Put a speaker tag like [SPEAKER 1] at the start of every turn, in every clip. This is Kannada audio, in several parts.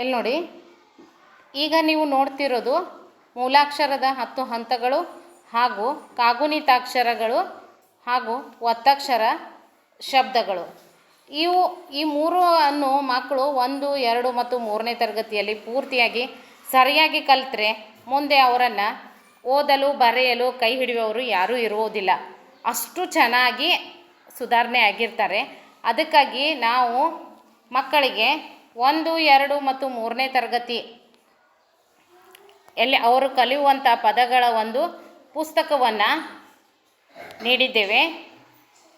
[SPEAKER 1] ಇಲ್ಲಿ ನೋಡಿ? ಈಗ ನೀವು ನೋಡ್ತಿರೋದು ಮೂಲಾಕ್ಷರದ ಹತ್ತು ಹಂತಗಳು ಹಾಗೂ ಕಾಗುಣಿತಾಕ್ಷರಗಳು ಹಾಗೂ ಒತ್ತಕ್ಷರ ಶಬ್ದಗಳು. ಇವು ಈ ಮೂರು ಅನ್ನು ಮಕ್ಕಳು ಒಂದು, ಎರಡು ಮತ್ತು ಮೂರನೇ ತರಗತಿಯಲ್ಲಿ ಪೂರ್ತಿಯಾಗಿ ಸರಿಯಾಗಿ ಕಲಿತ್ರೆ ಮುಂದೆ ಅವರನ್ನು ಓದಲು, ಬರೆಯಲು, ಕೈ ಹಿಡಿಯುವವರು ಯಾರೂ ಇರುವುದಿಲ್ಲ. ಅಷ್ಟು ಚೆನ್ನಾಗಿ ಸುಧಾರಣೆ ಆಗಿರ್ತಾರೆ. ಅದಕ್ಕಾಗಿ ನಾವು ಮಕ್ಕಳಿಗೆ ಒಂದು, ಎರಡು ಮತ್ತು ಮೂರನೇ ತರಗತಿ. ಎಲ್ಲಿ ಅವರು ಕಲಿಯುವಂಥ ಪದಗಳ ಒಂದು ಪುಸ್ತಕವನ್ನು ನೀಡಿದ್ದೇವೆ.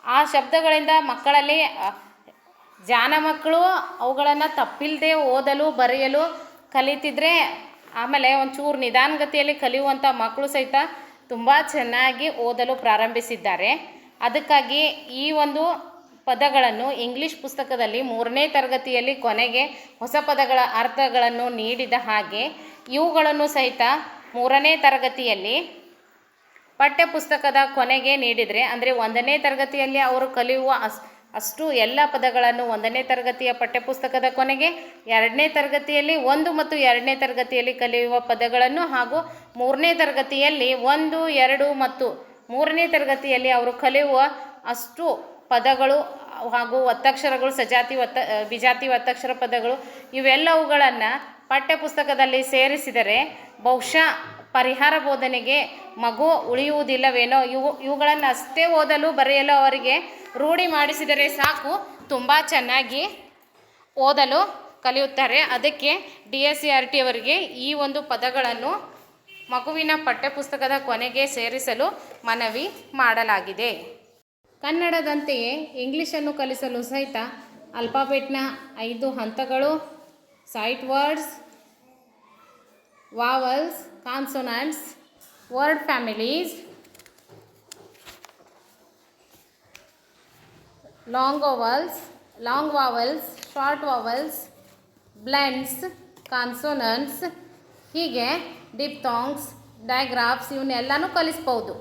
[SPEAKER 1] ಆ ಶಬ್ದಗಳಿಂದ ಮಕ್ಕಳಲ್ಲಿ ಜಾನ ಮಕ್ಕಳು ಅವುಗಳನ್ನು ತಪ್ಪಿಲ್ಲದೆ ಓದಲು, ಬರೆಯಲು ಕಲಿತಿದ್ರೆ, ಆಮೇಲೆ ಒಂಚೂರು ನಿಧಾನಗತಿಯಲ್ಲಿ ಕಲಿಯುವಂಥ ಮಕ್ಕಳು ಸಹಿತ ತುಂಬ ಚೆನ್ನಾಗಿ ಓದಲು ಪ್ರಾರಂಭಿಸಿದ್ದಾರೆ. ಅದಕ್ಕಾಗಿ ಈ ಒಂದು ಪದಗಳನ್ನು ಇಂಗ್ಲಿಷ್ ಪುಸ್ತಕದಲ್ಲಿ ಮೂರನೇ ತರಗತಿಯಲ್ಲಿ ಕೊನೆಗೆ ಹೊಸ ಪದಗಳ ಅರ್ಥಗಳನ್ನು ನೀಡಿದ ಹಾಗೆ ಇವುಗಳನ್ನು ಸಹಿತ ಮೂರನೇ ತರಗತಿಯಲ್ಲಿ ಪಠ್ಯಪುಸ್ತಕದ ಕೊನೆಗೆ ನೀಡಿದರೆ, ಅಂದರೆ ಒಂದನೇ ತರಗತಿಯಲ್ಲಿ ಅವರು ಕಲಿಯುವ ಅಸ್, ಅಷ್ಟು ಎಲ್ಲ ಪದಗಳನ್ನು ಒಂದನೇ ತರಗತಿಯ ಪಠ್ಯಪುಸ್ತಕದ ಕೊನೆಗೆ, ಎರಡನೇ ತರಗತಿಯಲ್ಲಿ ಒಂದು ಮತ್ತು ಎರಡನೇ ತರಗತಿಯಲ್ಲಿ ಕಲಿಯುವ ಪದಗಳನ್ನು ಹಾಗೂ ಮೂರನೇ ತರಗತಿಯಲ್ಲಿ ಒಂದು, ಎರಡು ಮತ್ತು ಮೂರನೇ ತರಗತಿಯಲ್ಲಿ ಅವರು ಕಲಿಯುವ ಅಷ್ಟು ಪದಗಳು ಹಾಗೂ ಒತ್ತಕ್ಷರಗಳು, ಸಜಾತಿ ಒತ್ತ ವಿಜಾತಿ ಒತ್ತಕ್ಷರ ಪದಗಳು ಇವೆಲ್ಲವುಗಳನ್ನು ಪಠ್ಯಪುಸ್ತಕದಲ್ಲಿ ಸೇರಿಸಿದರೆ ಬಹುಶಃ ಪರಿಹಾರ ಬೋಧನೆಗೆ ಮಗು ಉಳಿಯುವುದಿಲ್ಲವೇನೋ. ಇವು, ಇವುಗಳನ್ನು ಅಷ್ಟೇ ಓದಲು ಬರೆಯಲು ಅವರಿಗೆ ರೂಢಿ ಮಾಡಿಸಿದರೆ ಸಾಕು. ತುಂಬ ಚೆನ್ನಾಗಿ ಓದಲು ಕಲಿಯುತ್ತಾರೆ. ಅದಕ್ಕೆ D S C R T ಅವರಿಗೆ ಈ ಒಂದು ಪದಗಳನ್ನು ಮಗುವಿನ ಪಠ್ಯಪುಸ್ತಕದ ಕೊನೆಗೆ ಸೇರಿಸಲು ಮನವಿ ಮಾಡಲಾಗಿದೆ. ಕನ್ನಡದಂತೆಯೇ ಇಂಗ್ಲೀಷನ್ನು ಕಲಿಸಲು ಸಹಿತ ಅಲ್ಫಾಬೆಟ್ನ ಐದು ಹಂತಗಳು, sight words, vowels, consonants, word families, long vowels long vowels, short vowels, blends consonants ಹೀಗೆ ಡಿಪ್ತಾಂಗ್ಸ್ ಡಯಾಗ್ರಾಫ್ಸ್ ಇವನ್ನೆಲ್ಲನೂ ಕಲಿಸ್ಬೋದು.